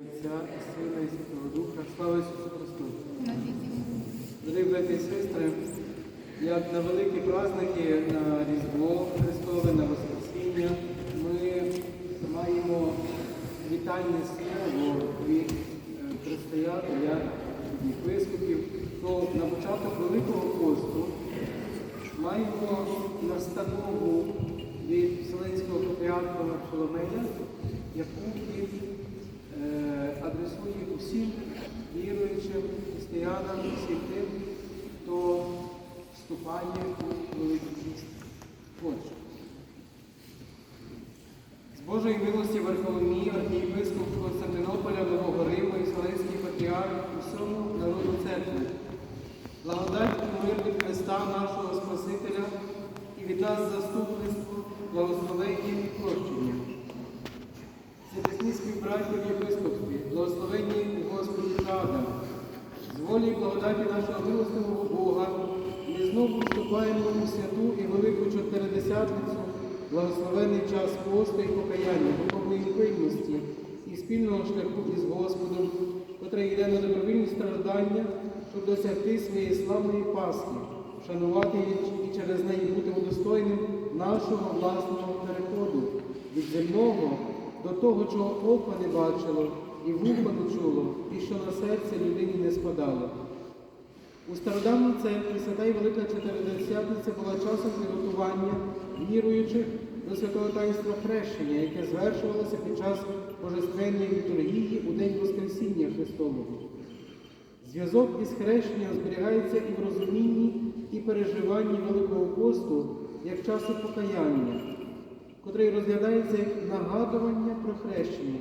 Отця і Сина і Святого Духа, слава Ісусу Христу! Дорогі браті і сестри, як на великі праздники, на Різдво Христове, на Воскресіння, ми маємо вітальне слово від е, предстоятеля, від єпископів, то на початок Великого посту маємо настанову від Вселенського патріарха Варфоломея, яку християнам, всім тим, хто вступає у Великий. Отже, з Божої милості Варфоломій, архієпископ Константинополя, Нового Риму і Вселенський патріарх усьому народу церкви. Благодать і мир від Христа нашого Спасителя і від нас заступництво, благословення і прощення. Святесні співбраті волі благодаті нашого милостивого Бога, ми знову вступаємо у святу і велику чотиридесятницю, благословений час посту і покаяння, духовної пильності і спільного шляху із Господом, котрий йде на добровільні страждання, щоб досягти своєї славної Пасхи, вшанувати її і через неї бути удостоєним нашого власного переходу від земного до того, чого око не бачило, і вухо не чуло, і що на серце людині не спадало. У стародавній церкві свята і Велика Чотиридесятниця була часом підготування віруючих до святого таїнства хрещення, яке звершувалося під час божественної літургії у День Воскресіння Христового. Зв'язок із хрещенням зберігається і в розумінні, і переживанні Великого посту як часу покаяння, котрий розглядається як нагадування про хрещення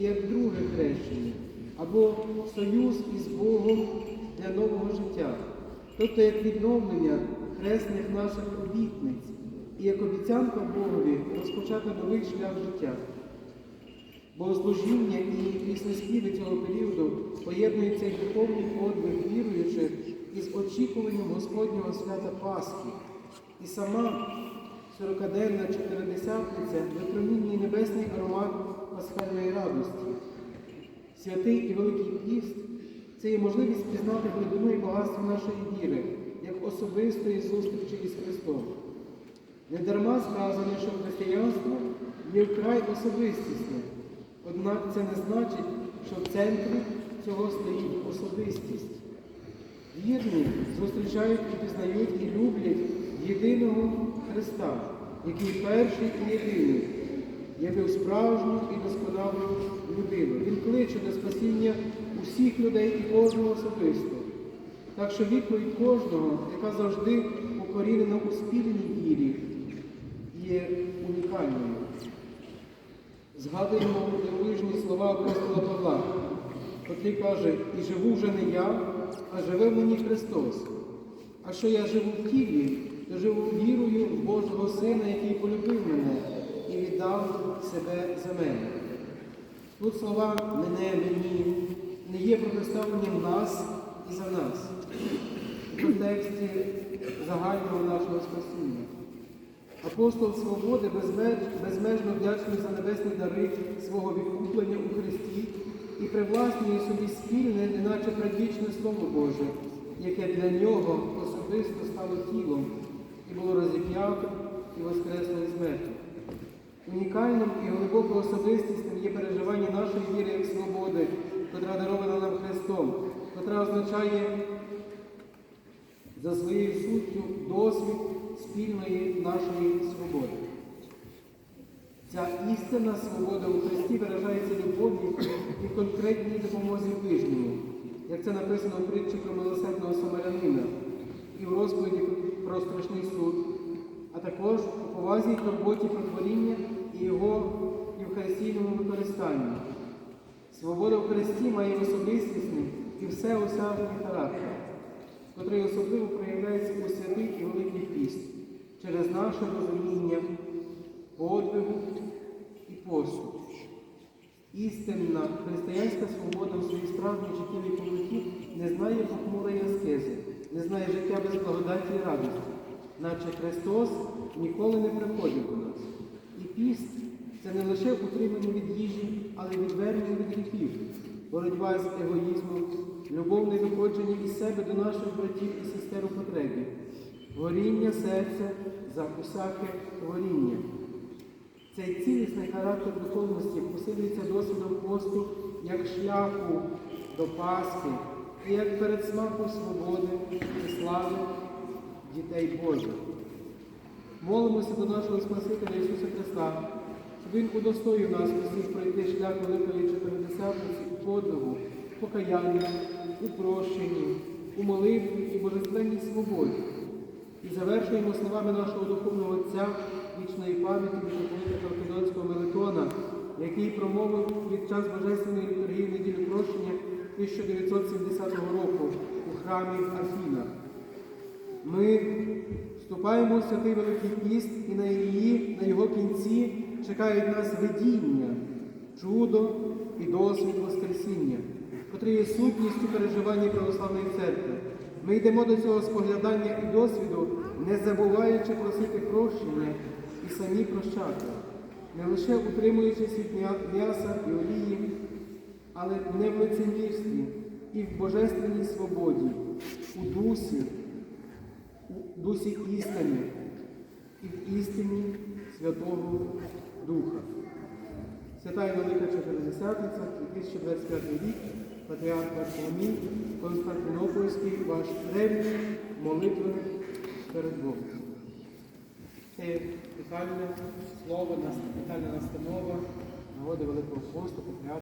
як друге хрещення, або союз із Богом для нового життя, тобто як відновлення хресних наших обітниць і як обіцянка Богові розпочати новий шлях життя. Богослужіння і піснеспіви цього періоду поєднуються як духовний подвиг віруючих із очікуванням Господнього свята Пасхи. І сама сорокаденна чотиридесятниця випромінює небесний аромат пасхальної радості. Святий і Великий Піст це є можливість пізнати глибину і багатство нашої віри, як особистої зустрічі із Христом. Недарма сказано, що християнство є вкрай особистісне. Однак це не значить, що в центрі цього стоїть особистість. Вірні зустрічають і пізнають і люблять єдиного Христа, який перший і єдиний, явив справжню і досконалу людину. Він кличе до спасіння усіх людей і кожного особисто. Так що відповідь кожного, яка завжди укорінена у спільній вірі, є унікальною. Згадуємо дивовижні слова апостола Павла, котрий каже, і живу вже не я, а живе в мені Христос. А що я живу в тілі, то живу вірою в Божого Сина, який полюбив мене віддав себе за мене. Тут слова мене, мені не є протиставленням нас і за нас в контексті загального нашого спасіння. Апостол свободи безмеж- безмежно вдячний за небесні дари свого відкуплення у Христі і привласнює собі спільне, неначе предвічне Слово Боже, яке для нього особисто стало тілом і було розіп'ято і воскресло із мертвих. Унікальним і глибоко особистісним є переживання нашої віри як свободи, котра дарована нам Христом, котра означає за своєю суттю досвід спільної нашої свободи. Ця істинна свобода у Христі виражається любов'ю і конкретній допомозі ближньому, як це написано в притчі про милосердного самарянина і в розповіді про страшний суд, а також у повазі і турботі про творіння використанні. Свобода в Христі має особистісний і всеосяжний характер, котрий особливо проявляється у святий і великий піст через наше розуміння подвигу і посту. Істинна християнська свобода у своїй справжній життєвій повноті не знає похмурої аскези, не знає життя без благодаті і радості, наче Христос ніколи не приходив до нас. І піст це не лише утримання від їжі, але й відвернення від гріхів. боротьба з егоїзмом, любовне виходження із себе до наших братів і сестер у потребі, горіння серця за усяке творіння. Цей цілісний характер духовності посилюється досвідом посту як шляху до Пасхи і як передсмаку свободи і слави дітей Божих. Молимося до нашого Спасителя Ісуса Христа, Він удостоїв нас усіх пройти шлях великої чотиридесятниці у подвигу, покаянні, у прощенні, у молитві і божественній свободі. І завершуємо словами нашого духовного Отця вічної пам'яті митрополита Калкидонського Мелитона, який промовив під час Божественної літургії в неділю прощення 1970 року у храмі в Афінах. Ми вступаємо в святий Великий Піст, і на, її, на його кінці чекають нас видіння, чудо і досвід Воскресіння, котрий є сутністю переживання православної церкви. Ми йдемо до цього споглядання і досвіду, не забуваючи просити прощення і самі прощати, не лише утримуючись від м'яса і олії, але не в лицемірстві і в божественній свободі, у дусі, у дусі істини і в істині Святого Духа. Свята і Велика Чотиридесятниця, 2025 рік, Патріарх Варфоломій, Константинопольський, ваш древній молитвеник перед Богом. Це є детальне слово, детальна настанова нагоди Великого посту, Патріарха.